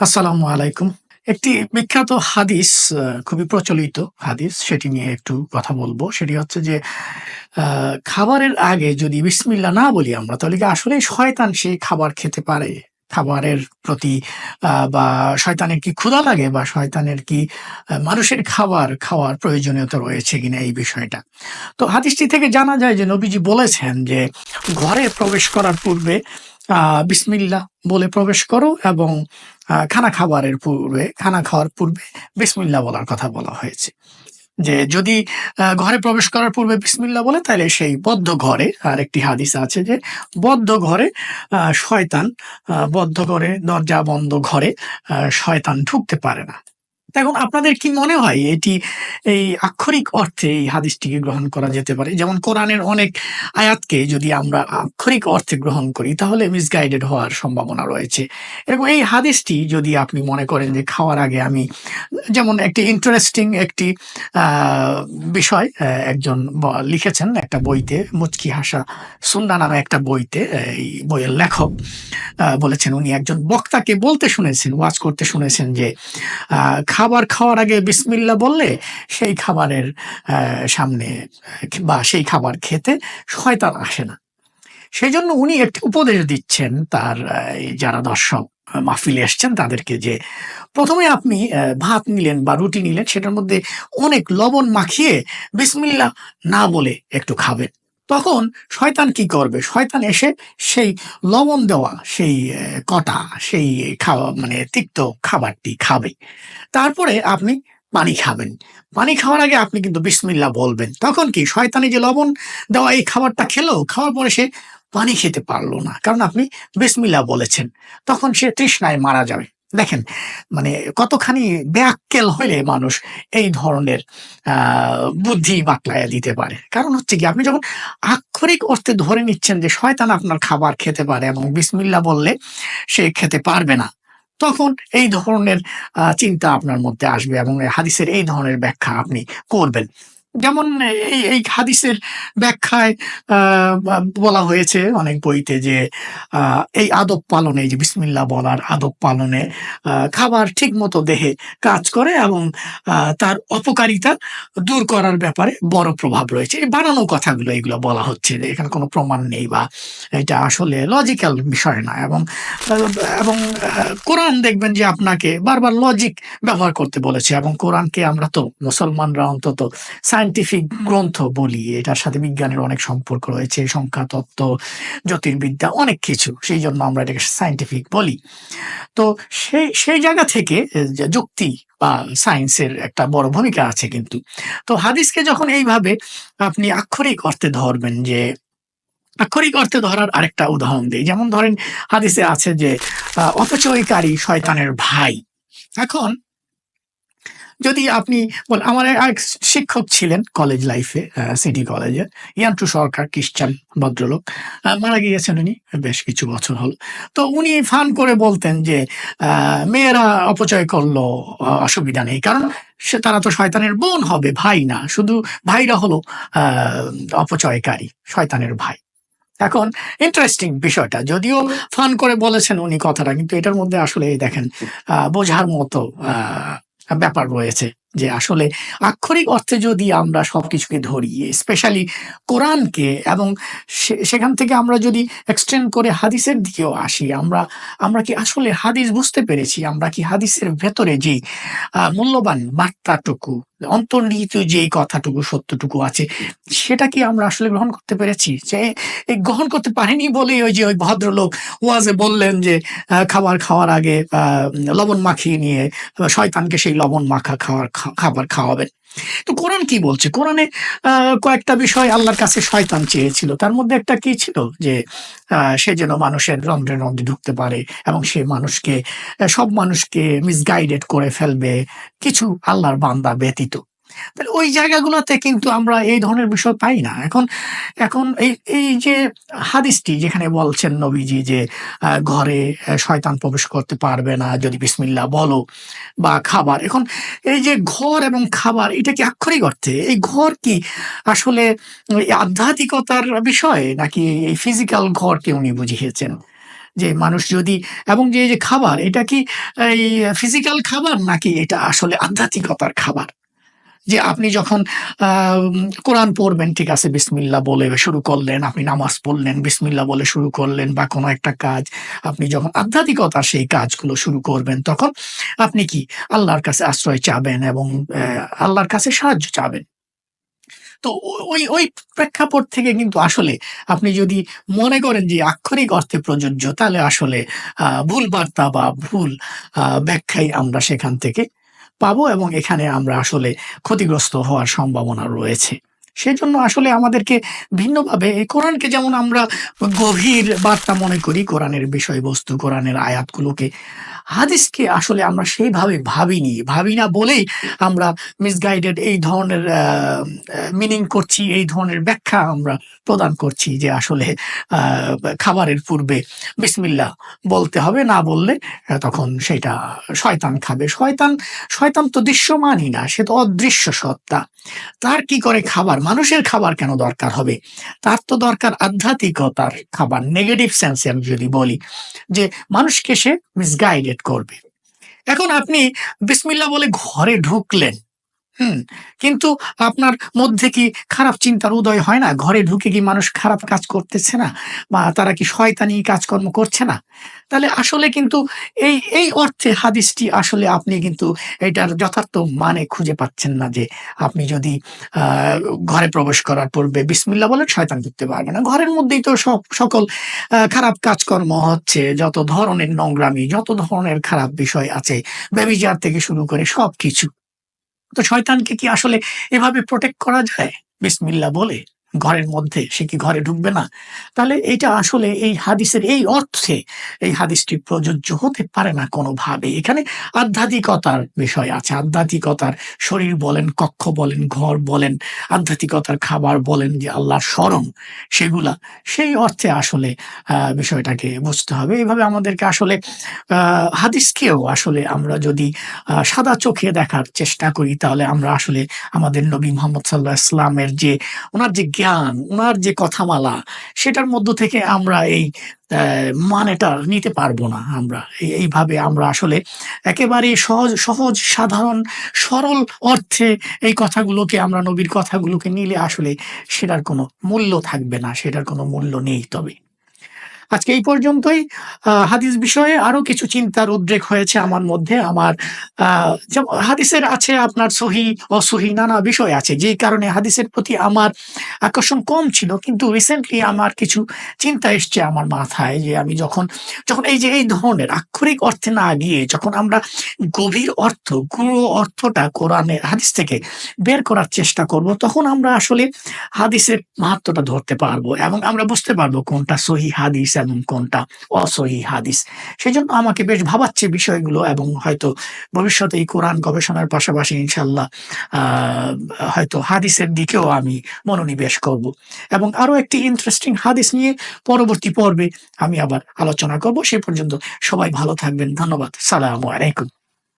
আসসালামু আলাইকুম। একটি বিখ্যাত হাদিস খুবই প্রচলিত হাদিস, সেটি নিয়ে একটু কথা বলব সেটি হচ্ছে যে খাবারের আগে যদি বিসমিল্লা না বলি আমরা, তাহলে কি আসলে শয়তান সেই খাবার খেতে পারে? খাবারের প্রতি বা শয়তানের কি ক্ষুধা লাগে, বা শয়তানের কি মানুষের খাবার খাওয়ার প্রয়োজনীয়তা রয়েছে কিনা এই বিষয়টা। তো হাদিসটি থেকে জানা যায় যে, নবীজি বলেছেন যে, ঘরে প্রবেশ করার পূর্বে আ বিসমিল্লাহ বলে প্রবেশ করো এবং খানা খাবারের পূর্বে, খানা খাওয়ার পূর্বে বিসমিল্লা বলার কথা বলা হয়েছে। যে যদি ঘরে প্রবেশ করার পূর্বে বিসমিল্লা বলে, তাহলে সেই বদ্ধ ঘরে আর একটি হাদিস আছে যে, বদ্ধ ঘরে শয়তান বদ্ধ ঘরে, দরজা বন্ধ ঘরে শয়তান ঢুকতে পারে না। এখন আপনাদের কি মনে হয় এটি এই আক্ষরিক অর্থে এই হাদিসটিকে গ্রহণ করা যেতে পারে? যেমন কোরআনের অনেক আয়াতকে যদি আমরা আক্ষরিক অর্থে গ্রহণ করি তাহলে মিসগাইডেড হওয়ার সম্ভাবনা রয়েছে। এরকম এই হাদিসটি যদি আপনি মনে করেন যে খাওয়ার আগে আমি যেমন একটি ইন্টারেস্টিং একটি বিষয় একজন লিখেছেন একটা বইতে মুচকি হাসা সুন্নাহ নামে একটা বইতে এই বইয়ের লেখক বলেছেন উনি একজন বক্তাকে বলতে শুনেছেন, ওয়াজ করতে শুনেছেন যে খাবার খাওয়ার আগে বিসমিল্লা বললে সেই খাবারের সামনে, বা সেই খাবার খেতে শয়তান আসে না। সেই জন্য উনি একটি উপদেশ দিচ্ছেন তার যারা দর্শক মাহফিলে এসছেন তাদেরকে যে প্রথমে আপনি ভাত নিলেন বা রুটি নিলেন, সেটার মধ্যে অনেক লবণ মাখিয়ে বিসমিল্লা না বলে একটু খাবেন। তখন শয়তান কি করবে? শয়তান এসে সেই লবণ দেওয়া সেই কটা সেই খাওয়া মানে তিক্ত খাবারটি খাবে। তারপরে আপনি পানি খাবেন। পানি খাওয়ার আগে আপনি কিন্তু বিসমিল্লাহ বলবেন। তখন কি শয়তান যে লবণ দেওয়া এই খাবারটা খেলো, খাওয়ার পরে সে পানি খেতে পারল না। কারণ আপনি বিসমিল্লাহ বলেছেন। তখন সে তৃষ্ণায় মারা যাবে। দেখেন মানে কতখানি বেআক্কেল হইলে মানুষ এই ধরনের বুদ্ধি বাতলাইয়া দিতে পারে। কারণ হচ্ছে কি আপনি যখন আক্ষরিক অর্থে ধরে নিচ্ছেন যে শয়তান আপনার খাবার খেতে পারে এবং বিসমিল্লাহ বললে সে খেতে পারবে না। তখন এই ধরনের চিন্তা আপনার মধ্যে আসবে এবং হাদিসের এই ধরনের ব্যাখ্যা আপনি করবেন। যেমন এই এই হাদিসের ব্যাখ্যায় বলা হয়েছে অনেক বইতে যে এই আদব পালনে যে বিসমিল্লা বলার আদব পালনে খাবার ঠিক মতো দেহে কাজ করে এবং তার অপকারিতা দূর করার ব্যাপারে বড় প্রভাব রয়েছে। এই বানানো কথাগুলো এগুলো বলা হচ্ছে যে এখানে কোনো প্রমাণ নেই বা এটা আসলে লজিক্যাল বিষয় না এবং এবং কোরআন দেখবেন যে আপনাকে বারবার লজিক ব্যবহার করতে বলেছে এবং কোরআনকে আমরা তো মুসলমানরা অন্তত সায়েন্টিফিক গ্রন্থ বলি। এটার সাথে বিজ্ঞানের অনেক সম্পর্ক রয়েছে। সংখ্যা তত্ত্ব, জ্যোতির্বিদ্যা অনেক কিছু। সেই জন্য আমরা এটাকে সায়েন্টিফিক বলি। তো সেই সেই জায়গা থেকে যুক্তি বা সায়েন্সের একটা বড় ভূমিকা আছে কিন্তু। তো হাদিসকে যখন এইভাবে আপনি আক্ষরিক অর্থে ধরবেন যে আক্ষরিক অর্থে ধরার আরেকটা উদাহরণ দেই। যেমন ধরেন হাদিসে আছে যে অপচয়কারী শয়তানের ভাই। এখন যদি আপনি বল আমার এক শিক্ষক ছিলেন কলেজ লাইফে সিটি কলেজে। ইয়ান্টু সরকার খ্রিস্টান ভদ্রলোক। মারা গিয়েছেন উনি বেশ কিছু বছর হল তো উনি ফান করে বলতেন যে মেয়েরা অপচয় করল অসুবিধা নেই। কারণ সে তারা তো শয়তানের বোন হবে, ভাই না। শুধু ভাইরা হলো অপচয়কারী, শয়তানের ভাই। এখন ইন্টারেস্টিং বিষয়টা। যদিও ফান করে বলেছেন উনি কথাটা, কিন্তু এটার মধ্যে আসলে দেখেন বোঝার মতো ব্যাপার রয়েছে। যে আসলে আক্ষরিক অর্থে যদি আমরা সবকিছুকে ধরি স্পেশালি কোরআনকে এবং সেখান থেকে আমরা যদি এক্সটেন্ড করে হাদিসের দিকেও আসি, আমরা আমরা কি আসলে হাদিস বুঝতে পেরেছি? আমরা কি হাদিসের ভেতরে যে মূল্যবান বার্তাটুকু, অন্তর্নিহিত যেই কথাটুকু, সত্যটুকু আছে, সেটা কি আমরা আসলে গ্রহণ করতে পেরেছি? যে গ্রহণ করতে পারিনি বলেই ওই যে ওই ভদ্রলোক ওয়াজে বললেন যে খাবার খাওয়ার আগে লবণ মাখিয়ে নিয়ে, শয়তানকে সেই লবণ মাখা খাওয়ার খাবার খাওয়াবেন। তো কোরআন কি বলছে? কোরআনে কয়েকটা বিষয় আল্লাহর কাছে শয়তান চেয়েছিল। তার মধ্যে একটা কি ছিল? যে সে যেন মানুষের রন্ধ্রে, রন্ধ্রে ঢুকতে পারে এবং সে মানুষকে সব মানুষকে মিসগাইডেড করে ফেলবে কিছু আল্লাহর বান্দা ব্যতীত। তাহলে ওই জায়গাগুলোতে কিন্তু আমরা এই ধরনের বিষয় পাই না। এখন এখন এই এই যে হাদিসটি যেখানে বলছেন নবীজি যে ঘরে শয়তান প্রবেশ করতে পারবে না, যদি বিসমিল্লা বলো বা খাবার। এখন এই যে ঘর এবং খাবার, এটা কি আক্ষরিক অর্থে? এই ঘর কি আসলে আধ্যাত্মিকতার বিষয় নাকি এই ফিজিক্যাল ঘরকে উনি বুঝিয়েছেন? যে মানুষ যদি, এবং যে যে খাবার, এটা কি এই ফিজিক্যাল খাবার নাকি এটা আসলে আধ্যাত্মিকতার খাবার যে আপনি যখন কোরআন পড়বেন, ঠিক আছে বিসমিল্লা বলে শুরু করলেন, আপনি নামাজ পড়লেন বিসমিল্লা বলে শুরু করলেন বা কোনো একটা কাজ, আপনি যখন আধ্যাত্মিকতার সেই কাজগুলো শুরু করবেন, তখন আপনি কি আল্লাহর কাছে আশ্রয় চাবেন এবং আল্লাহর কাছে সাহায্য চাবেন? তো ওই ওই প্রেক্ষাপট থেকে কিন্তু আসলে আপনি যদি মনে করেন যে আক্ষরিক অর্থে প্রযোজ্য, তাহলে আসলে ভুল বার্তা বা ভুল ব্যাখ্যাই আমরা সেখান থেকে পাবো এবং এখানে আমরা আসলে ক্ষতিগ্রস্ত হওয়ার সম্ভাবনা রয়েছে। সেজন্য আসলে আমাদেরকে ভিন্নভাবে কোরআনকে যেমন আমরা গভীর বার্তা মনে করি, কোরআনের বিষয়বস্তু, কোরআনের আয়াতগুলোকে হাদিসকে আসলে আমরা সেইভাবে ভাবিনি। ভাবি না বলেই আমরা মিসগাইডেড এই ধরনের মিনিং করছি, এই ধরনের ব্যাখ্যা আমরা প্রদান করছি যে আসলে খাবারের পূর্বে বিসমিল্লা বলতে হবে, না বললে তখন সেটা শয়তান খাবে। শয়তান শয়তান তো দৃশ্যমানই না, সে তো অদৃশ্য সত্তা। তার কি করে খাবার? মানুষের খাবার কেন দরকার হবে? তার তো দরকার আধ্যাত্মিকতার খাবার। নেগেটিভ সেন্সে আমি যদি বলি, যে মানুষকে সে মিসগাইডেড করবে। এখন আপনি বিসমিল্লা বলে ঘরে ঢুকলেন। হুম, কিন্তু আপনার মধ্যে কি খারাপ চিন্তার উদয় হয় না? ঘরে ঢুকে কি মানুষ খারাপ কাজ করতেছে না? বা তারা কি শয়তানি কাজকর্ম করছে না? তাহলে আসলে কিন্তু এই এই অর্থে হাদিসটি আসলে আপনি কিন্তু এটার যথার্থ মানে খুঁজে পাচ্ছেন না যে আপনি যদি ঘরে প্রবেশ করার পূর্বে বিসমিল্লা বলে শয়তান করতে পারবে না। ঘরের মধ্যেই তো সব, সকল খারাপ কাজকর্ম হচ্ছে। যত ধরনের নোংরামি, যত ধরনের খারাপ বিষয় আছে ব্যবিচার থেকে শুরু করে সব কিছু তো শয়তানকে কি আসলে এভাবে প্রোটেক্ট করা যায়? বিসমিল্লা বলে। ঘরের মধ্যে, সে কি ঘরে ঢুকবে না? তাহলে এটা আসলে এই হাদিসের এই অর্থে এই হাদিসটি প্রযোজ্য হতে পারে না কোনোভাবে। এখানে আধ্যাত্মিকতার বিষয় আছে। আধ্যাত্মিকতার শরীর বলেন, কক্ষ বলেন, ঘর বলেন, আধ্যাত্মিকতার খাবার বলেন যে আল্লাহর স্মরণ, সেগুলা। সেই অর্থে আসলে বিষয়টাকে বুঝতে হবে। এইভাবে আমাদেরকে আসলে হাদিসকেও আসলে আমরা যদি সাদা চোখে দেখার চেষ্টা করি, তাহলে আমরা আসলে আমাদের নবী মোহাম্মদ সাল্লাহ ইসলামের যে, ওনার যে জ্ঞান ওনার যে কথামালা, সেটার মধ্য থেকে আমরা এই মানেটা নিতে পারব না আমরা। এই- এইভাবে আমরা আসলে একেবারে সহজ সহজ, সাধারণ, সরল অর্থে এই কথাগুলোকে, আমরা নবীর কথাগুলোকে নিলে আসলে সেটার কোনো মূল্য থাকবে না, সেটার কোনো মূল্য নেই তবে। আজকে এই পর্যন্তই। হাদিস বিষয়ে আরও কিছু চিন্তার উদ্রেক হয়েছে আমার মধ্যে। আমার যেমন হাদিসের আছে আপনার সহি, অসহি নানা বিষয় আছে। যেই কারণে হাদিসের প্রতি আমার আকর্ষণ কম ছিল। কিন্তু রিসেন্টলি আমার কিছু চিন্তা এসছে আমার মাথায় যে আমি যখন যখন এই যে এই ধরনের আক্ষরিক অর্থে না গিয়ে যখন আমরা গভীর অর্থ, গুরু অর্থটা কোরআনের হাদিস থেকে বের করার চেষ্টা করব, তখন আমরা আসলে হাদিসের মাহাত্মটা ধরতে পারব এবং আমরা বুঝতে পারব কোনটা সহি, হাদিস এবং কোনটা অসহি হাদিস। সেই জন্য আমাকে বেশ ভাবাচ্ছে বিষয়গুলো এবং হয়তো ভবিষ্যতে এই কোরআন গবেষণার পাশাপাশি ইনশাল্লাহ হয়তো হাদিসের দিকেও আমি মনোনিবেশ করব। এবং আরও একটি ইন্টারেস্টিং হাদিস নিয়ে পরবর্তী পর্বে আমি আবার আলোচনা করব। সে পর্যন্ত সবাই ভালো থাকবেন। ধন্যবাদ। সালামু আলাইকুম।